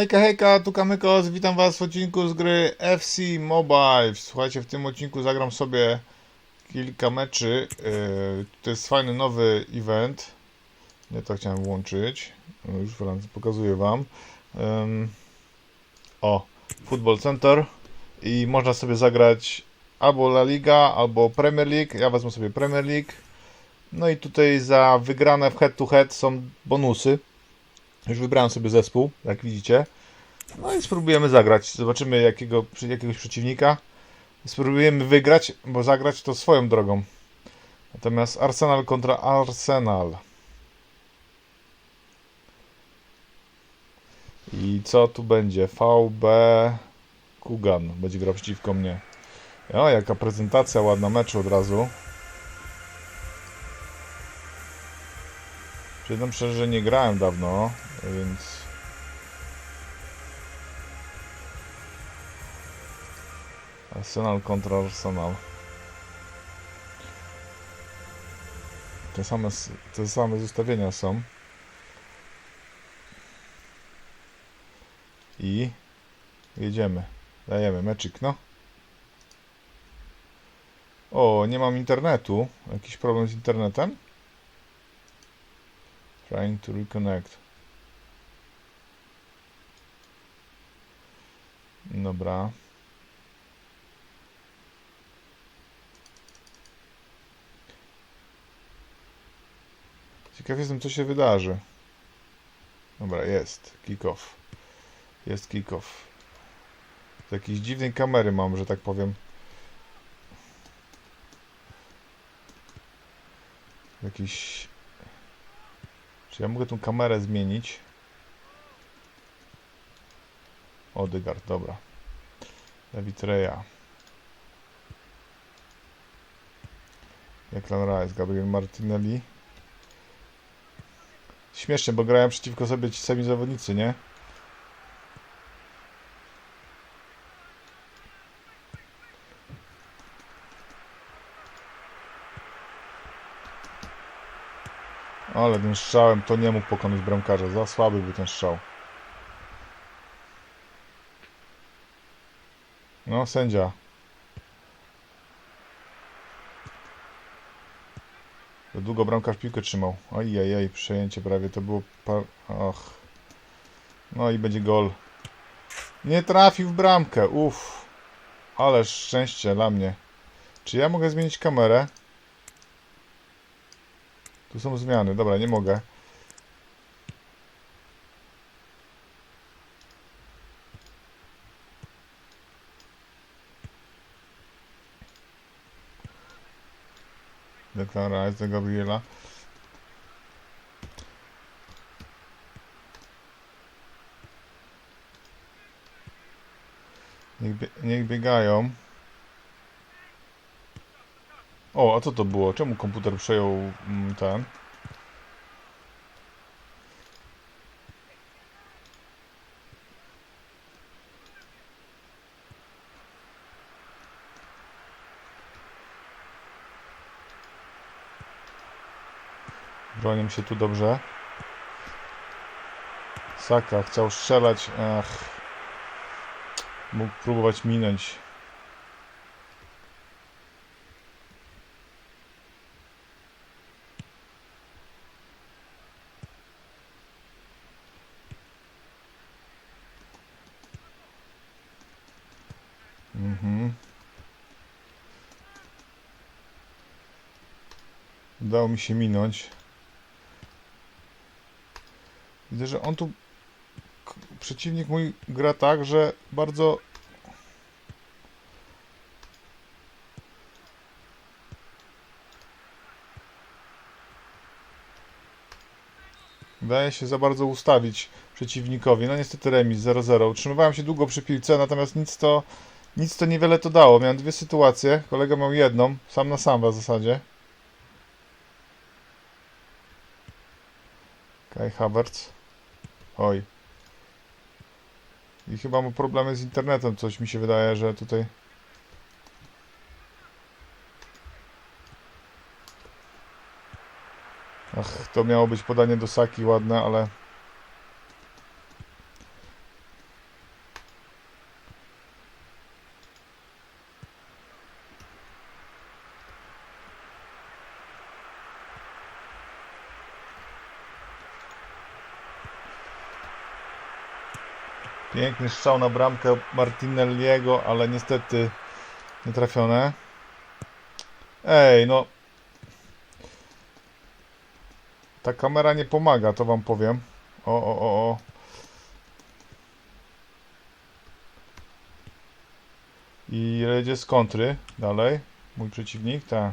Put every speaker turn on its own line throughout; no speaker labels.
Hejka, hejka, tu Kamykos, witam was w odcinku z gry FC Mobile. Słuchajcie, w tym odcinku zagram sobie kilka meczy. Yy, to jest fajny nowy event. Nie to chciałem włączyć. No, Już pokazuję wam. O, Football Center. I można sobie zagrać albo La Liga, albo Premier League. Ja wezmę sobie Premier League. No i tutaj za wygrane w head to head są bonusy. Już wybrałem sobie zespół, jak widzicie. No i spróbujemy zagrać. Zobaczymy jakiego, jakiegoś przeciwnika. Spróbujemy wygrać, bo zagrać to swoją drogą. Natomiast Arsenal kontra Arsenal. I co tu będzie? VB Kugan będzie grał przeciwko mnie. O, jaka prezentacja ładna meczu od razu. Przyznam szczerze, że nie grałem dawno, więc... Arsenal kontra Arsenal. Te same, te same zestawienia są. I jedziemy. Dajemy meczyk, no. O, nie mam internetu. Jakiś problem z internetem? Trying to reconnect. Dobra. Ciekaw jestem, co się wydarzy. Dobra, jest. Kick-off. Jest kick-off. Z jakiejś dziwnej kamery mam, że tak powiem. Jakiś... Czy ja mogę tą kamerę zmienić? Odegaard, dobra. David Reya. Declan Rice, Gabriel Martinelli. Śmiesznie, bo grają przeciwko sobie ci sami zawodnicy, nie? Ale tym strzałem to nie mógł pokonać bramkarza. Za słaby był ten strzał. No, sędzia. Za długo bramkarz piłkę trzymał. Ojej, przejęcie prawie to było. Par... Och. No i będzie gol. Nie trafił w bramkę. Uff. Ale szczęście dla mnie. Czy ja mogę zmienić kamerę? Tu są zmiany. Dobra, nie mogę. Do Gabriela. Niech, bie niech biegają. O, a co to było? Czemu komputer przejął mm, ten? Bronią się tu dobrze. Saka chciał strzelać. Ach. Mógł próbować minąć. Mhm. Udało mi się minąć. Widzę, że on tu. Przeciwnik mój gra tak, że bardzo. Daje się za bardzo ustawić przeciwnikowi. No niestety remis 0-0. Utrzymywałem się długo przy piłce, natomiast nic to, nic to niewiele to dało. Miałem dwie sytuacje. Kolega miał jedną, sam na sam w zasadzie. Kai Havertz. Oj. I chyba ma problemy z internetem. Coś mi się wydaje, że tutaj. Ach, to miało być podanie do Saki ładne, ale Piękny strzał na bramkę Martinelliego, ale niestety nie trafione. Ej, no. Ta kamera nie pomaga, to wam powiem. O, o, o, o. I jedzie z kontry dalej. Mój przeciwnik, tak.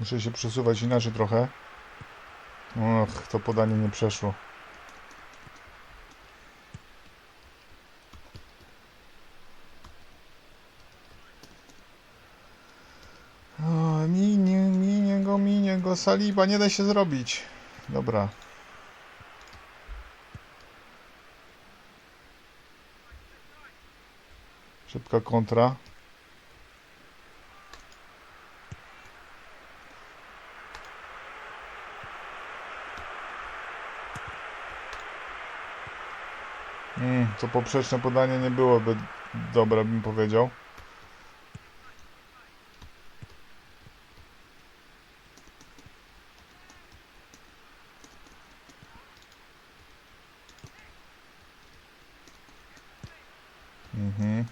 Muszę się przesuwać inaczej trochę. Och, to podanie nie przeszło. O, minie, minie go, minie go, Saliba, nie da się zrobić. Dobra. Szybka kontra. Mm, to poprzeczne podanie nie byłoby dobre, bym powiedział. Mhm.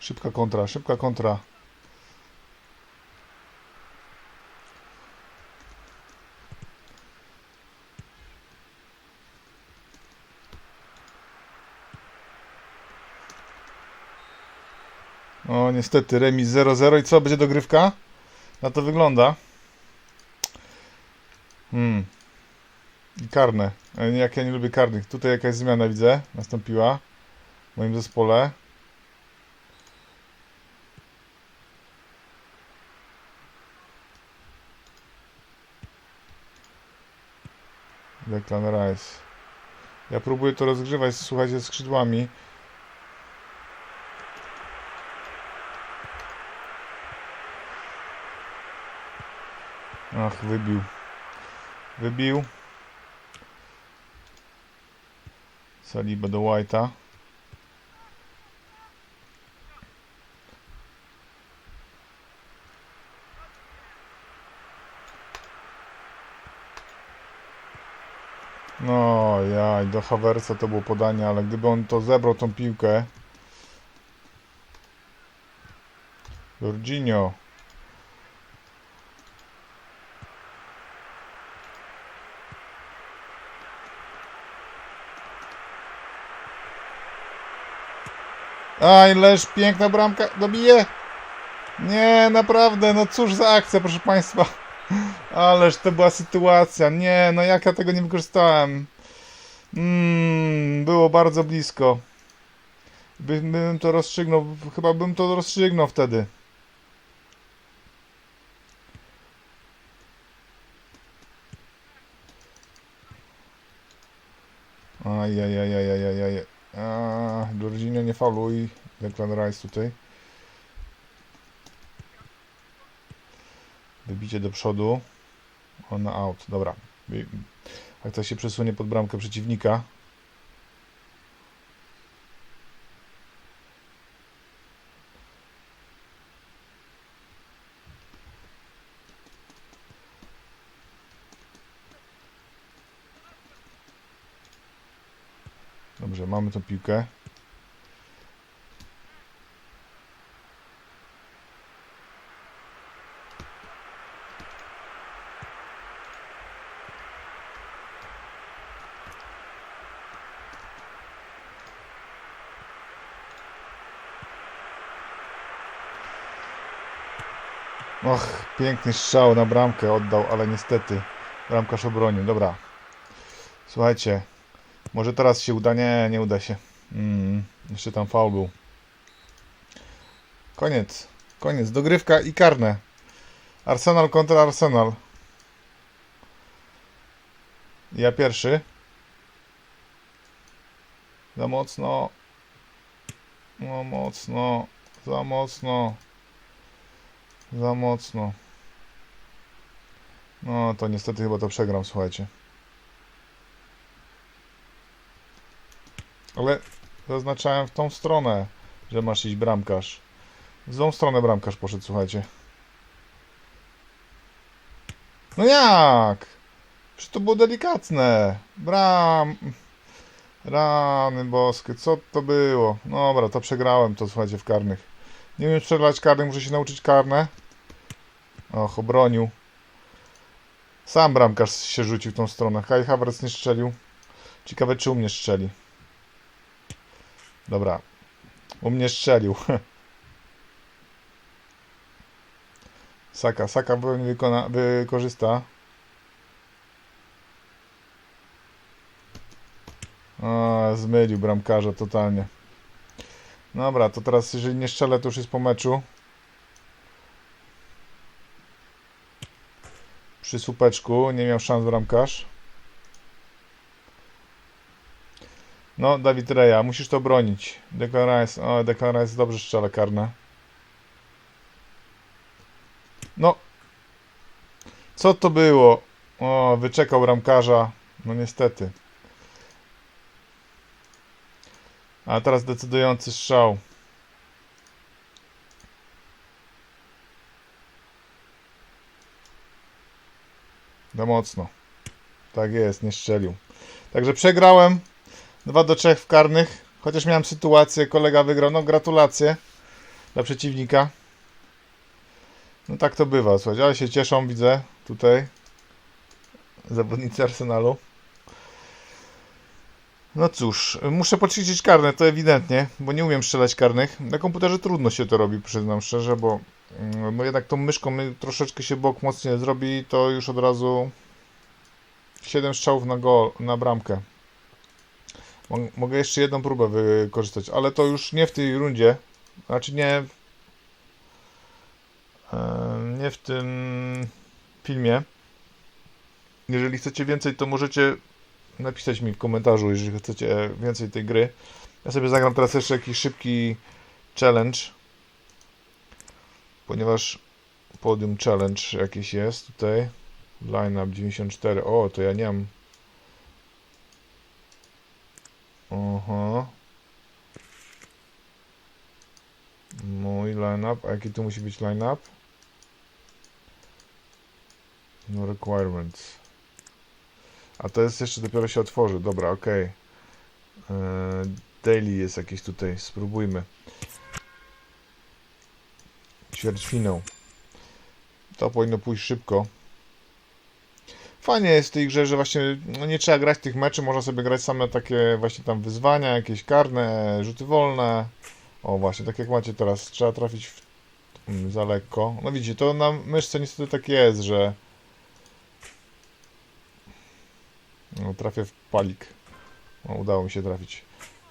Szybka kontra, szybka kontra. O, niestety, remis 0-0 i co, będzie dogrywka? Na to wygląda. Hmm. I karne. E, Jak ja nie lubię karnych. Tutaj jakaś zmiana widzę, nastąpiła w moim zespole. Declan Rice. Ja próbuję to rozgrzewać, słuchajcie, skrzydłami. Ach, wybił. Wybił. Saliba do White'a. No, jaj, do Haversa to było podanie, ale gdyby on to zebrał tą piłkę. Jorginho. Aj, leż, piękna bramka, dobije. Nie, naprawdę, no cóż za akcja, proszę Państwa. Ależ to była sytuacja. Nie, no jak ja tego nie wykorzystałem. Mm, było bardzo blisko. By, bym to rozstrzygnął, chyba bym to rozstrzygnął wtedy. Ajajajajajajaj. A, Jorginho nie fauluj. Declan Rice tutaj. Wybicie do przodu. On out. Dobra. Akcja się przesunie pod bramkę przeciwnika. Dobrze, mamy tą piłkę. Och, piękny strzał na bramkę oddał, ale niestety bramkarz obronił. Dobra. Słuchajcie, może teraz się uda? Nie, nie uda się. Mm, jeszcze tam faul był. Koniec. Koniec. Dogrywka i karne. Arsenal kontra Arsenal. Ja pierwszy. Za mocno. No mocno, za mocno, za mocno. No to niestety chyba to przegram, słuchajcie. Ale zaznaczałem w tą stronę, że masz iść bramkarz. W złą stronę bramkarz poszedł, słuchajcie. No jak? Przecież to było delikatne. Bram... Rany boskie, co to było? Dobra, to przegrałem to, słuchajcie, w karnych. Nie wiem strzelać karnych, muszę się nauczyć karne. Och, obronił. Sam bramkarz się rzucił w tą stronę. Kai Havertz nie strzelił. Ciekawe, czy u mnie strzeli. Dobra. U mnie strzelił. Saka, Saka pewnie wykona, wykorzysta. A, zmylił bramkarza totalnie. Dobra, to teraz jeżeli nie strzelę, to już jest po meczu. Przy słupeczku nie miał szans bramkarz. No, Dawid Reja, musisz to bronić. Declan Rice, o, Declan Rice dobrze strzela karne. No. Co to było? O, wyczekał bramkarza. No niestety. A teraz decydujący strzał. Za mocno. Tak jest, nie strzelił. Także przegrałem 2 do 3 w karnych. Chociaż miałem sytuację, kolega wygrał. No gratulacje dla przeciwnika. No tak to bywa, słuchajcie, ale się cieszą, widzę tutaj zawodnicy Arsenalu. No cóż, muszę poćwiczyć karne, to ewidentnie, bo nie umiem strzelać karnych. Na komputerze trudno się to robi, przyznam szczerze, bo mm, no jednak tą myszką my troszeczkę się bok mocniej zrobi, to już od razu 7 strzałów na gol, na bramkę. Mo- Mogę jeszcze jedną próbę wykorzystać, ale to już nie w tej rundzie, znaczy nie nie w tym filmie. Jeżeli chcecie więcej, to możecie napisać mi w komentarzu, jeżeli chcecie więcej tej gry. Ja sobie zagram teraz jeszcze jakiś szybki challenge, ponieważ podium challenge jakieś jest tutaj. Lineup 94. O, to ja nie mam. Aha. Mój lineup. A jaki tu musi być lineup? No requirements. A to jest jeszcze dopiero się otworzy. Dobra, ok. Daily jest jakieś tutaj. Spróbujmy. Ćwierćfinał. To powinno pójść szybko. Fajnie jest w tej grze, że właśnie no nie trzeba grać tych meczy, można sobie grać same takie właśnie tam wyzwania, jakieś karne, rzuty wolne. O właśnie, tak jak macie teraz, trzeba trafić w, mm, za lekko. No widzicie, to na myszce niestety tak jest, że no, trafię w palik. No, udało mi się trafić.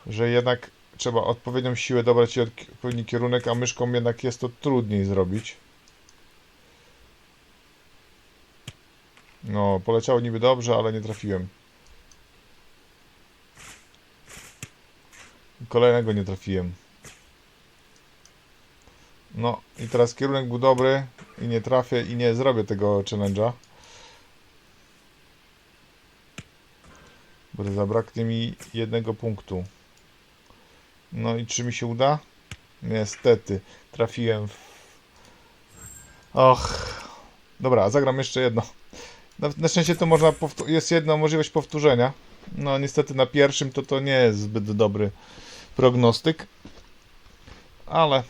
Że jednak trzeba odpowiednią siłę dobrać i odpowiedni kierunek, a myszką jednak jest to trudniej zrobić. No, poleciało niby dobrze, ale nie trafiłem. Kolejnego nie trafiłem. No i teraz kierunek był dobry i nie trafię i nie zrobię tego challenge'a. Bo zabraknie mi jednego punktu. No i czy mi się uda? Niestety, trafiłem w... Och. Dobra, zagram jeszcze jedno. Na, na szczęście to można, jest jedna możliwość powtórzenia. No niestety na pierwszym to to nie jest zbyt dobry prognostyk. Ale...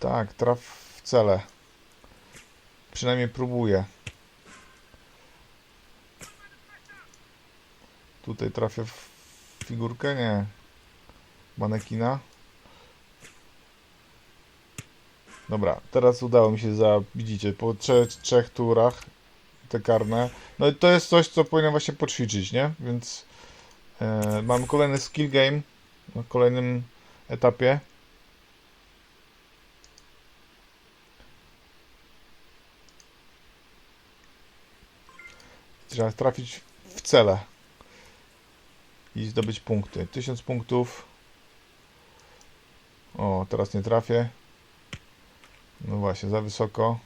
Tak, traf w cele. Przynajmniej próbuję. Tutaj trafię w figurkę? Nie. Manekina. Dobra, teraz udało mi się za, widzicie, po trze trzech turach te karne. No i to jest coś, co powinien właśnie poćwiczyć, nie? Więc e, mamy kolejny skill game na kolejnym etapie. Trzeba trafić w cele. i zdobyć punkty. 1000 punktów. O, teraz nie trafię. No właśnie, za wysoko.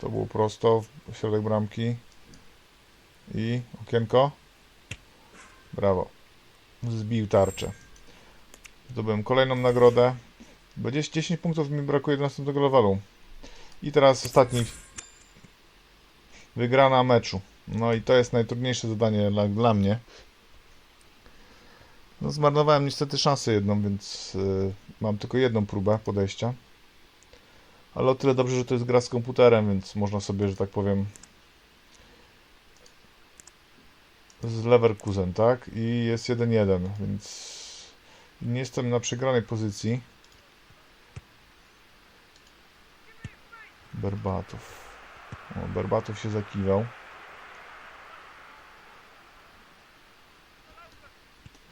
To było prosto w środek bramki. I okienko. Brawo. Zbił tarczę. Zdobyłem kolejną nagrodę. Będzie 10 punktów mi brakuje do następnego levelu. I teraz ostatni. Wygrana meczu. No i to jest najtrudniejsze zadanie dla, dla mnie. No zmarnowałem niestety szansę jedną, więc y, mam tylko jedną próbę podejścia. Ale o tyle dobrze, że to jest gra z komputerem, więc można sobie, że tak powiem, z Leverkusen, tak? I jest 1-1, więc nie jestem na przegranej pozycji. Berbatów. O, Berbatów się zakiwał.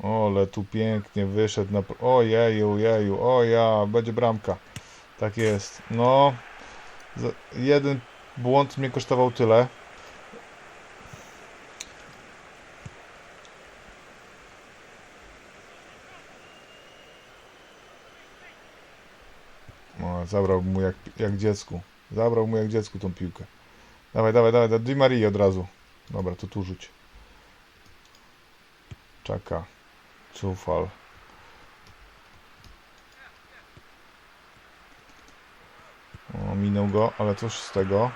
Ole, tu pięknie wyszedł na... Ojeju, jeju, o ja, będzie bramka. Tak jest. No, jeden błąd mnie kosztował tyle. O, zabrał mu jak, jak dziecku. Zabrał mu jak dziecku tą piłkę. Dawaj, dawaj, dawaj, dawaj. Di Maria od razu. Dobra, to tu rzuć. Czaka. Cufal. O, minął go, ale cóż z tego.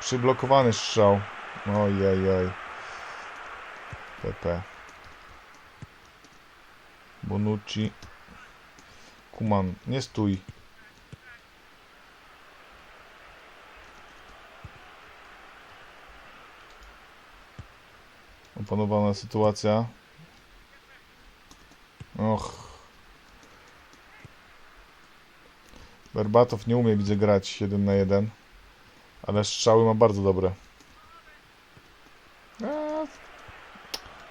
Przyblokowany strzał. Ojej, oj. PP. Bonucci. Kuman, nie stój. Opanowana sytuacja. Och. Berbatow nie umie, widzę, grać 1 na 1. Ale strzały ma bardzo dobre.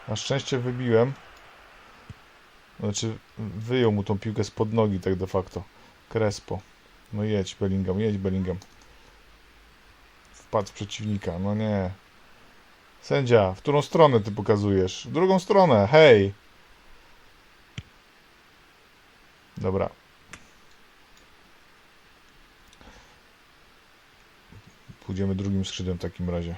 Na szczęście wybiłem. Znaczy, wyjął mu tą piłkę spod nogi, tak de facto. Crespo. No jedź, Bellingham, jedź, Bellingham. Wpadł przeciwnika, no nie. Sędzia, w którą stronę ty pokazujesz? W drugą stronę, hej! Dobra. Pójdziemy drugim skrzydłem w takim razie.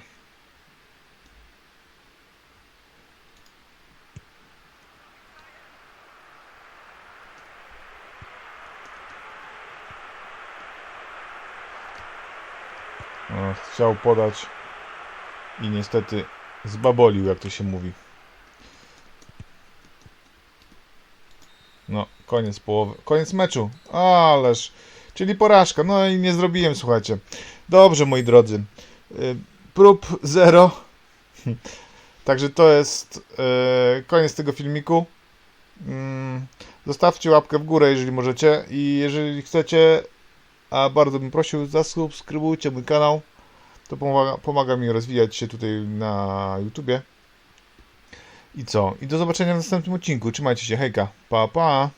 O, chciał podać i niestety zbabolił, jak to się mówi. No, koniec połowy. Koniec meczu. Ależ. Czyli porażka. No i nie zrobiłem, słuchajcie. Dobrze, moi drodzy. Y, Prób zero. Także to jest y, koniec tego filmiku. Mm, Zostawcie łapkę w górę, jeżeli możecie. I jeżeli chcecie, a bardzo bym prosił, zasubskrybujcie mój kanał. To pomaga, pomaga mi rozwijać się tutaj na YouTubie. I co? I do zobaczenia w następnym odcinku. Trzymajcie się, hejka. Pa, pa.